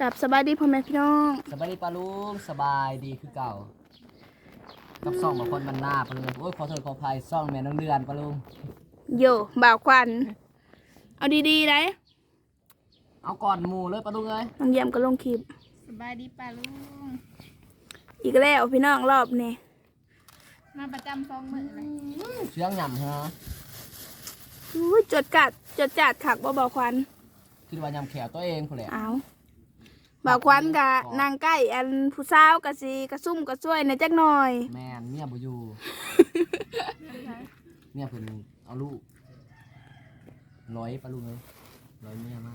กับสบายดีพ่อแม่พี่น้องสบายดีปาลุงสบายดีคือเก่า กับซ่องบางคนมันหน้าปาลุงโอ้ยขอโทษขออภัยซ่องแม่น้องเดือนปาลุงโยบ่าวควัน เอาดีๆได้เอาก่อนหมูเลยปาลุงเลยน้องเยี่ยมก็ลงคลิป สบายดีป่าลุง อีกแล้วพี่น้องรอบนี้มาประจำซองมือเลยเสียงหย่ำฮะอุ้ยจดกัดจดจัดขักบ่บ่าวควันคิดว่ายำแขวตัวเองผู้นแหละเอา บ่าวควันกะนางใกล้อันผู้สาวกะสีกระซุ่มกระซวยในจักหน่อย แม่นเมียบ่อยู่ เมียเพิ่นเอาลูกร้อยปาลุงเลยร้อยเมียมา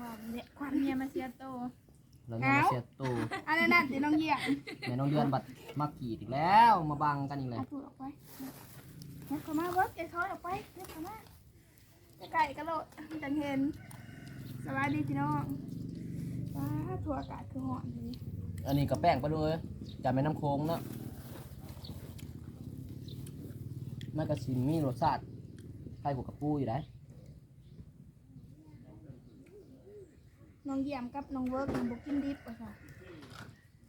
ว่าเนี่ยควันเมียมาเสียโตแล้วเมียมาเสียโตวอันนั้นนั่นสิน้องเยี่ยมแม่น้องเดือนบัดมากรีดอีกแล้ว มาบังกันอีกเลยเอาถูกออกไปเฮ็ดเข้ามาเบิกเฮ็ดเขาออกไปเฮ็ดเข้ามาไก่กระโดดจังเห็นสวัสดีพี่น้อง ว้าถั่วอากาศคือหอนดีอันนี้ก็แป้งปาลุงเลยจากแม่น้ำโค้งเนาะมันก็สิมีรสชาติไข่หัวกระปูอยู่ได้น้องเยี่ยมกับน้องเวิร์กน้องบุกินดิบว่าค่ะ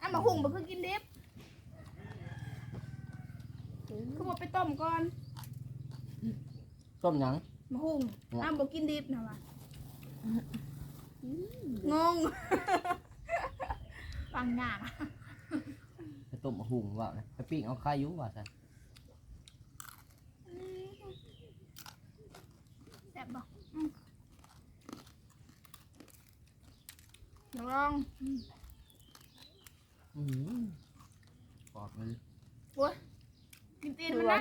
อะมาหุงบ่คือกินดิบคือบ่ไปต้มก่อนต้มหยังมาหุงอะบ่กินดิบนะวะ งงฟังหน้าไปต้มมะหุงว่านะไปปิ้งเอาไข่อยุว่าซะแซ่บบ่อืมเดี๋ยวลองอืมกรอบเลยโอ้ยกินตีนมันนะ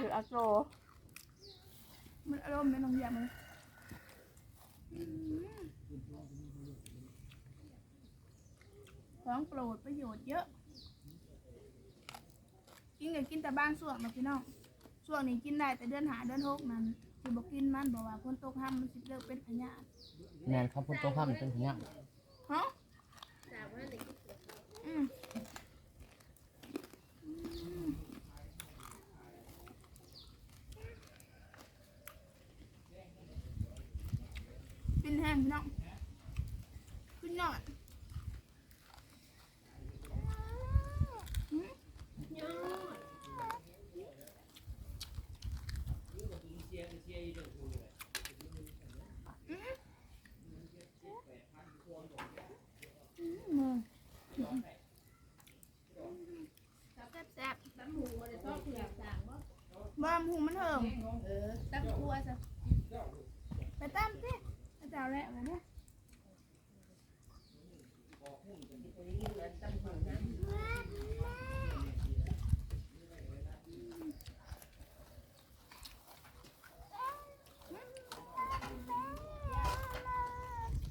มันอารมณ์เป็นน้องเยี่ยมเลยอืม ของโปรดประโยชน์เยอะ กินก็กินแต่บางส่วนนะพี่น้องส่วนนี้กินได้แต่เดือนหาเดือนหกนั้นสิบอกกินมันบอกว่าพ้นตกห้ามมันสิเลิกเป็นพญาธิงานข้าวพุนโต๊ะข้ามนเป็นอย่างเงี้ยฮะอืมอืมเป็นแห้งพี่น้องขึ้นยอดอืมอืมแซ่บๆบ้ามหูมันเถิง ตั้งครัวซะ ไปตามสิไปเจ้าแล้วนะเนี่ย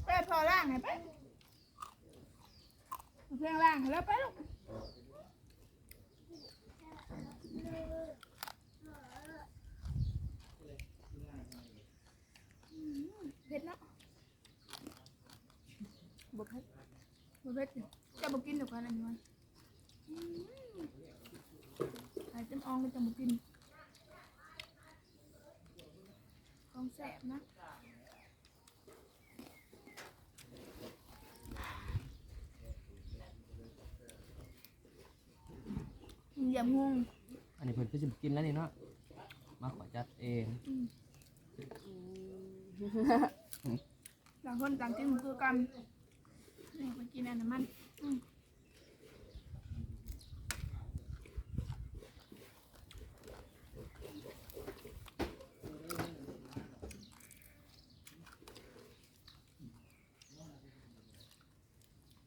ไปพอล่างให้ไป เอาเพียงล่างแล้วไปลูกเผ็ดเนาะบกเผ็ดบกเผ็ดจะบกินเดี๋ยวกันอันนี้มันอืมไข่เต็มอองก็จะบกินของแสบนะ ย่างงอันนี้เพิ่นก็จะกินแล้วนี่เนาะมาขอจัดเองต่างคนต่างกินมันคือกันนี่ไปกินอันนั้นมันอืม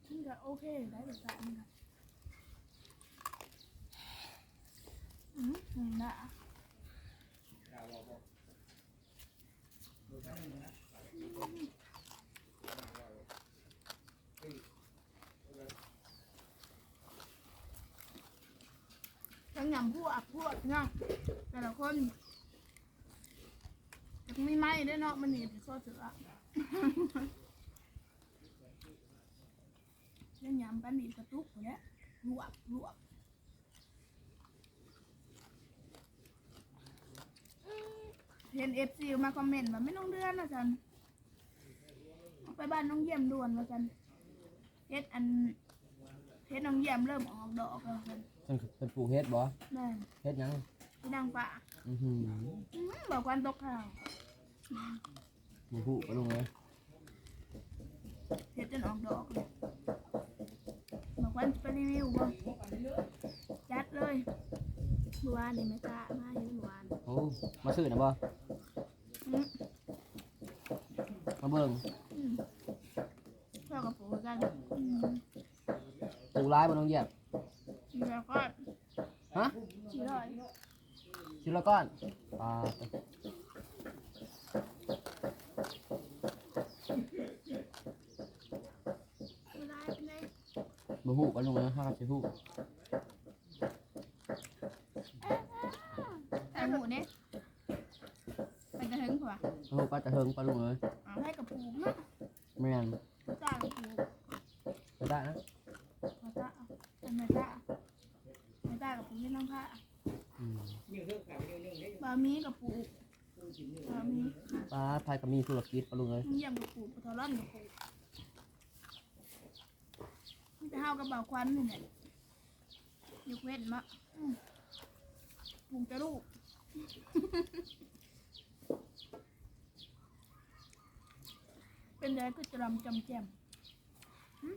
มันก็โอเคได้แบบนี้ค่ะอืมอืมนะทั้งยำพวกพวกเนาะแต่ละคนไม่ไหม้ได้เนาะมันหนี่ถือโซ่เสือเล่นยำกันนี่กระตุกหมดแล้วลวกลวก เห็นเอฟซีมาคอมเมนต์ว่าไม่ต้องเดือนนะจันออกไปบ้านน้องเยี่ยมด่วนว่าจันเฮ็ดอันเฮ็ดน้องแยมเริ่มออกดอกแล้วเพิ่นเพิ่นเป็นปลูกเฮ็ดบ่แม่นเฮ็ดหยังที่นางป่าอือหืออื้อบอกควันตกข่าวบ่ฮู้ปะลุงเอ้ยเฮ็ดจนออกดอกเลยบอกควันจะไปรีวิวบ่จัดเลยเมื่อวานนี่ไม่กล้ามาอยู่เมื่อวานโอ้มาซื้อน่ะบ่อื้อ มาเบิ่งอืมเท่ากับปลูกกันอืมปลูกหลายบ่น้องเยี่ยมแล้วก็ฮะสี่ร้อยชิ้นละก้อนปลาไม่ได้เป็นไงบ่ฮู้ปะลุงเอ้ยถ้าสิฮู้แต่หมูเนี่ยไป กระเทิงผัวบ่ฮู้ปลาจะเฮิงปะลุงเอ้ยเอาให้กับปลูกเนาะแม่นจ้างกับปลูกไปได้นะมาจ้าเป็นไม่จ้าไม่จ้ากับปลูกที่น้องผ้าอืมบะหมี่กับปลูกบะหมี่ปลาไทยก็มีธุรกิจปะลุงเอ้ยเยี่ยมกับปลูกปลาทอร่อนกับปลูกมันจะเฮากับเบาควันนี่แหละยกเว้นมะอืมปลูกจะลูก เป็นไงก็จะรำจำแจมหึ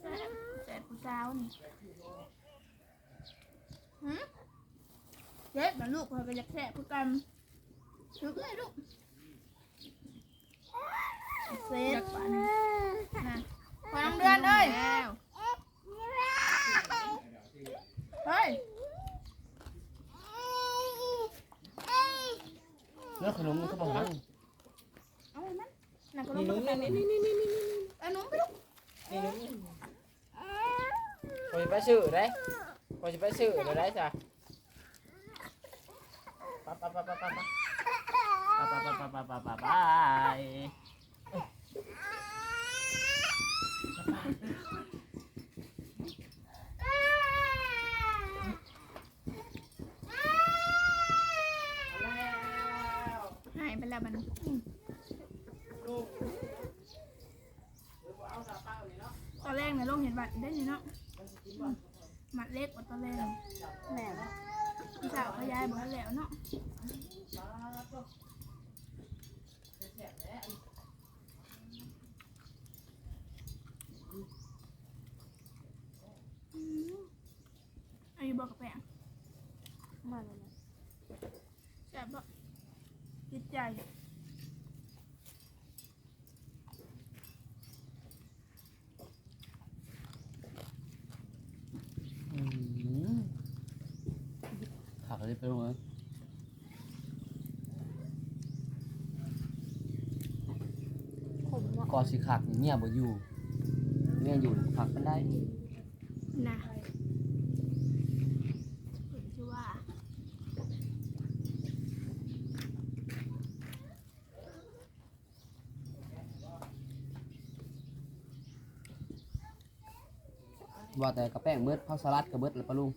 แซ่บแซ่บผู้สาวนี่หืมเด็ดมาลูกเขาก็อยากแซ่บผู้กันลูกเอ้ยลูกเซ่บป่ะนี่นะพอน้องเดือนเอ้ยแล้วเฮ้ยเรื่องขนมนี่เขาบอกหังเอาไว้มัน Nah, kalau mau makan ini, ini, ini, ini, ini. Anu, belum. Ini, ini. Kau cepat sih, deh. Kau cepat sih, deh, deh, sah. Papa, papa, papa, papa. Papa, papa, papa, papa, bye. Hai, bala bana. Hmm. ได้นี่เนาะหมัดเล็กกว่าตอนแรกแหลมพี่สาวเขาย้ายบอกว่าแหลวเนาะอืมอายุบอกกับแปงมาเลยนะแซ่บบ่จิตใจ อืมผักอะไรไปลุงเอ้ย ผมเนาะ ก่อสิขักนี่เมียบ่อยู่เมียอยู่ผักมันได้นะเห็นชื่อว่าว่าแต่กระแป้งเบิดข้าวสลัดก็เบิดแล้วปะลุง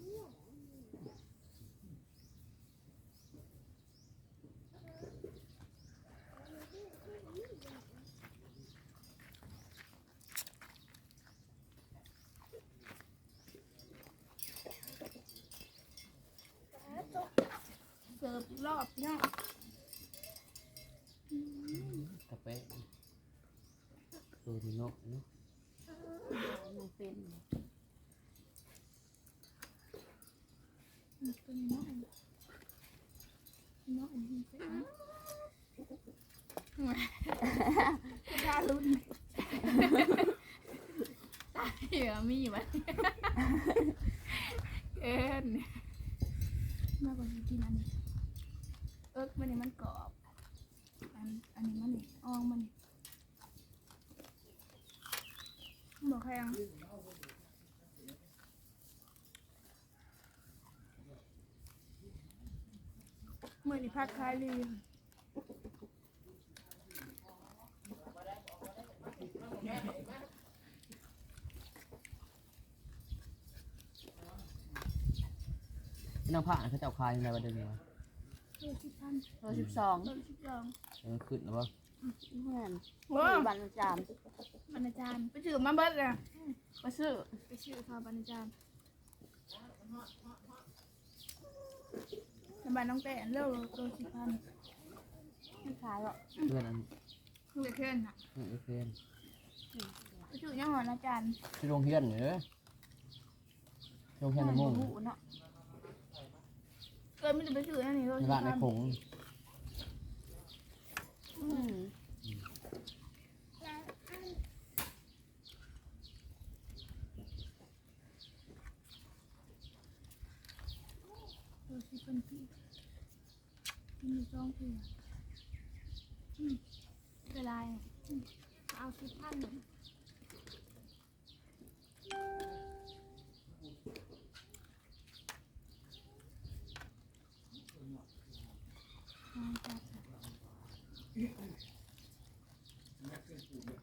รอบพี่น้ะงกาะฟตัวนี้เนาะเนาะมันเป็นมันเป็นน้องน้องมันเป็นดารุนตายเหรอมีไหม งเมื่อนี่พักคลายลืมพี่น้องผ้าเขาเจ้าคายในวันเดือนนี้วะโลสิบพันโลสิบสองโลสิบสองเออขึ้นแล้วบ่เพื่อน โอ้มีบันจามบรรณาจารย์ไปซื้อมาเบิดเลยไปซื้อไปซื้อข้าวบรรณาจารย์ในบ้านน้องแต่เลิกตัวสิพันไม่ขายหรอกเพื่อนอันลูกเพื่อนค่ะเพื่อนเพื่อนไปซื้อยังหอนอาจารย์ที่โรงเรียนเนี่ยเด้อโรงเรียนน้ำมุ่งหูเนาะเกิดไม่ได้ไปซื้อนั่นนี่โลในสิบ้านในพันผง อืมโลสิพันปีกินอยู่สองปีอืมเวลาอืมเอาสิพันหนึ่ง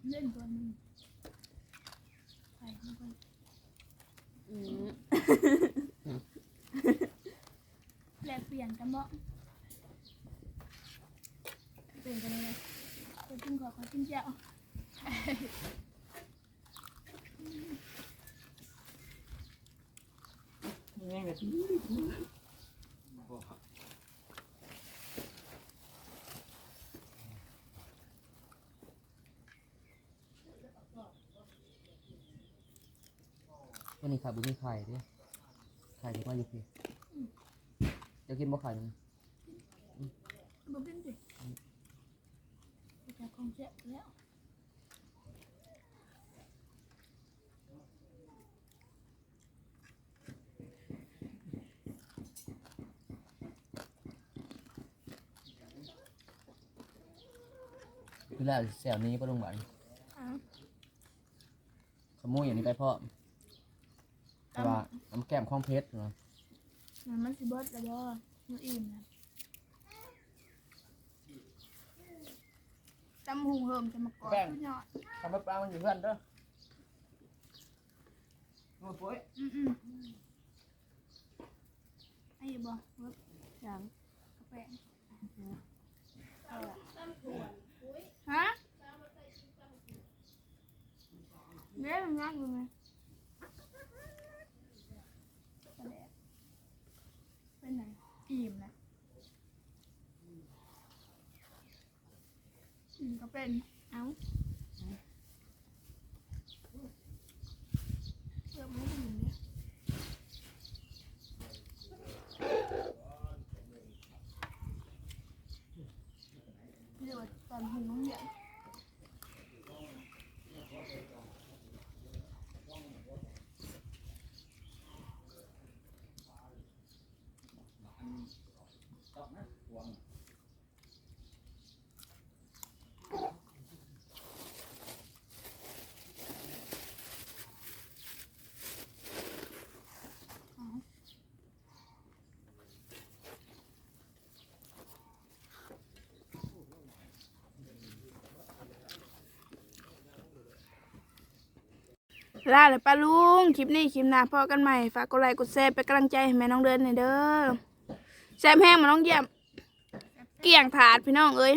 เล่ นตัวหนึงไปมันก็อืมแลกเปลี่ยนกันบ่เปลี่ยนกันเลยคนกินขอคนกินแจ่วนี่ก็ที่วัน ขายบุญมีไข่เด้วยไข่ที่ว่าอยู่พี่จะกินบ่ไข่นึงบ่กินสิจะคงแจ่วแล้วคือแล้วแซวนี้ก็ลงหวานอะขโมยอย่างนี้ไปเพราะแต่ ว่าน้ำแก้มข้องเพชรเนาะมันมันสิเบิดแล้วบ่มื้ออิ่มนะตำหุงเฮิมจะมากอดสุดยอดทำให้ปลามันอยู่เพื่อนเด้อโอ้ยปุ้ยอืมอืมไอ้บ่เบิดยังกาแฟฮะเด้มันยากอยู่ไหมกระแดกเป็นไหน อิ่มนะอืมก็เป็น เอ้าเกือบไม่ถึงเนี่ยเรียกว่าตอนหุงน้องเหยีย ลาเลยป้าลุง คลิปนี้คลิปหน้าพอกันใหม่ ฝากกดไลค์กดแชร์ไปนกำลังใจให้แม่น้องเดินหน่อยเด้อแซมแห้งมาน้องเยี่ยม เกี่ยงถาดพี่น้องเอ้ย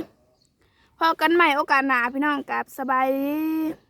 พอกันใหม่โอกาสหนาพี่น้องกับสบายดี